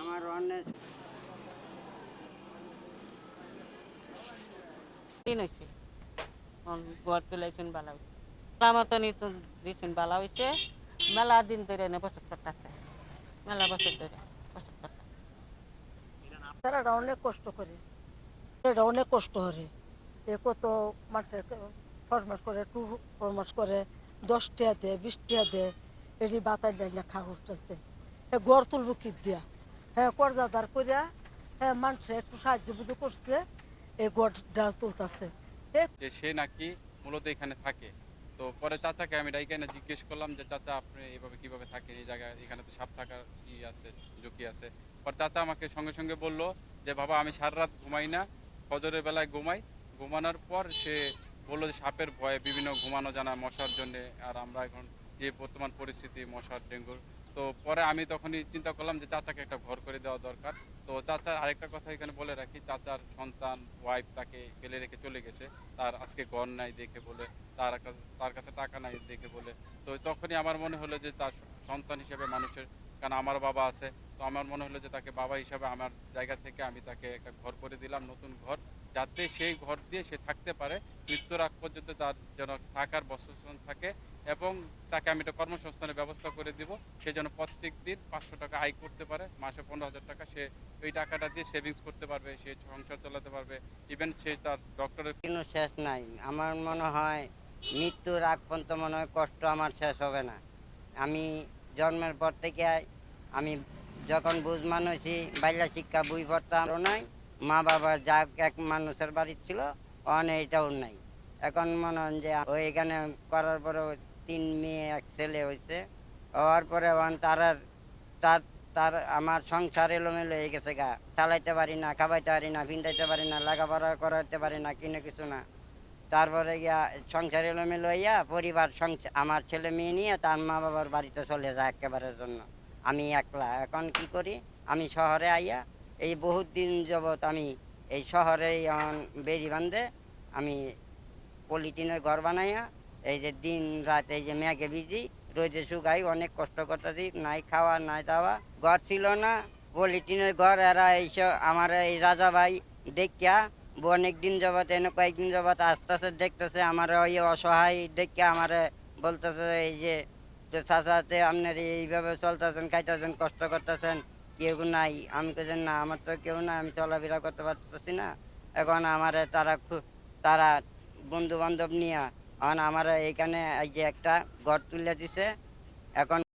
আমার অনেক হ্যাঁ দিন হয়েছে ঘর তুলাইছেন বালা হয়েছে তো দিয়েছেন বালা হয়েছে মেলা দিন ধরে এনে বসত করতেছে। মেলা বছর ধরে বসত করতে তারা অনেক কষ্ট করে। এটা অনেক কষ্ট করে। এ কত মানুষের ফরমাস করে টু ফরমাস করে দশ টিয়া দে বিশ টিয়া দে এটি বাতায় ডাইলে খাওয়া চলতে হ্যাঁ গড় তুলবো কি দিয়া? হ্যাঁ কর্জাদার করিয়া হ্যাঁ মানুষের একটু সাহায্য বুদ্ধি করছে এই গড়টা তুলতেছে যে সে নাকি মূলত এখানে থাকে। তো পরে চাচাকে আমি ডাইকে না জিজ্ঞেস করলাম যে, চাচা, আপনি এইভাবে কীভাবে থাকেন? এই জায়গায় এখানে তো সাপ থাকার ই আছে ঝুঁকি আছে? পর চাচা আমাকে সঙ্গে সঙ্গে বলল যে, বাবা, আমি সারা রাত ঘুমাই না, ফজরের বেলায় ঘুমাই। ঘুমানোর পর সে বলল যে, সাপের ভয়ে বিভিন্ন ঘুমানো জানা মশার জন্য আর আমরা এখন যে বর্তমান পরিস্থিতি মশার ডেঙ্গুর। তো পরে আমি তখনই চিন্তা করলাম যে, চাচাকে একটা ঘর করে দেওয়া দরকার। তো চাচা আরেকটা কথা এখানে বলে রাখি, চাচার সন্তান ওয়াইফ তাকে ফেলে রেখে চলে গেছে। তার আজকে ঘর নাই দেখে বলে, তার তার কাছে টাকা নাই দেখে বলে। তো তখনই আমার মনে হলো যে তার সন্তান হিসেবে মানুষের, কারণ আমার বাবা আছে, তো আমার মনে হলো যে তাকে বাবা হিসাবে আমার জায়গা থেকে আমি তাকে একটা ঘর করে দিলাম, নতুন ঘর, যাতে সেই ঘর দিয়ে সে থাকতে পারে। মৃত্যুর আগ পর্যন্ত তার যেন থাকার বসস্থান থাকে এবং তাকে আমি একটা কর্মসংস্থানের ব্যবস্থা করে দিব। সে যেন প্রত্যেক দিন পাঁচশো টাকা আয় করতে পারে। মাসে পনেরো হাজার টাকা সে ওই টাকাটা দিয়ে সেভিংস করতে পারবে, সে সংসার চালাতে পারবে। ইভেন সে তার ডক্টরের কোনো শেষ নাই। আমার মনে হয় মৃত্যুর আগ পর্যন্ত মনে হয় কষ্ট আমার শেষ হবে না। আমি জন্মের পর থেকে আমি যখন বুঝ মানুষই বাইলা শিক্ষা বই পড়তাম নাই। মা বাবা যা এক মানুষের বাড়ি ছিল অনে এটাও নাই। এখন মনে হয় যে ওইখানে করার পরে তিন মেয়ে এক ছেলে হয়েছে হওয়ার পরে ওখান তার আর- তার তার আমার সংসার এলোমেলো হয়ে গেছে গা। চালাইতে পারি না খাবাইতে পারি না, ভিন্দাইতে পারি না, লেখাপড়া করাইতে পারি না, কিনে কিছু না। তারপরে গিয়া সংসার এলোমেলো হইয়া পরিবার আমার ছেলে মেয়ে নিয়ে তার মা বাবার বাড়িতে চলে যায় একেবারের জন্য। আমি একলা। এখন কি করি? আমি শহরে আইয়া এই বহুত দিন যাবৎ আমি এই শহরে এখন বেরি বান্ধে আমি পলিটিনের ঘর বানাইয়া এই যে দিন রাত এই যে মেঘে বিজি রোদে শুকাই অনেক কষ্ট করতেছি, নাই খাওয়া, নাই দাওয়া। ঘর ছিল না পলিটিনের ঘর, এরা এইসব আমার এই রাজা ভাই দেখিয়া, অনেক দিন যাবত এনে কয়েকদিন যাবত আস্তে আস্তে দেখতেছে আমার ওই অসহায় দেখে আমার বলতেছে, এই যে যে চাচাতে আপনার এইভাবে চলতেছেন, খাইতেছেন, কষ্ট করতেছেন, কেউ নাই। আমি কেছি না, আমার তো কেউ না আমি চলাফেরা করতে পারতেছি না। এখন আমার তারা তারা বন্ধু বান্ধব নিয়ে এখন আমার এইখানে এই যে একটা গড় তুলে দিছে। এখন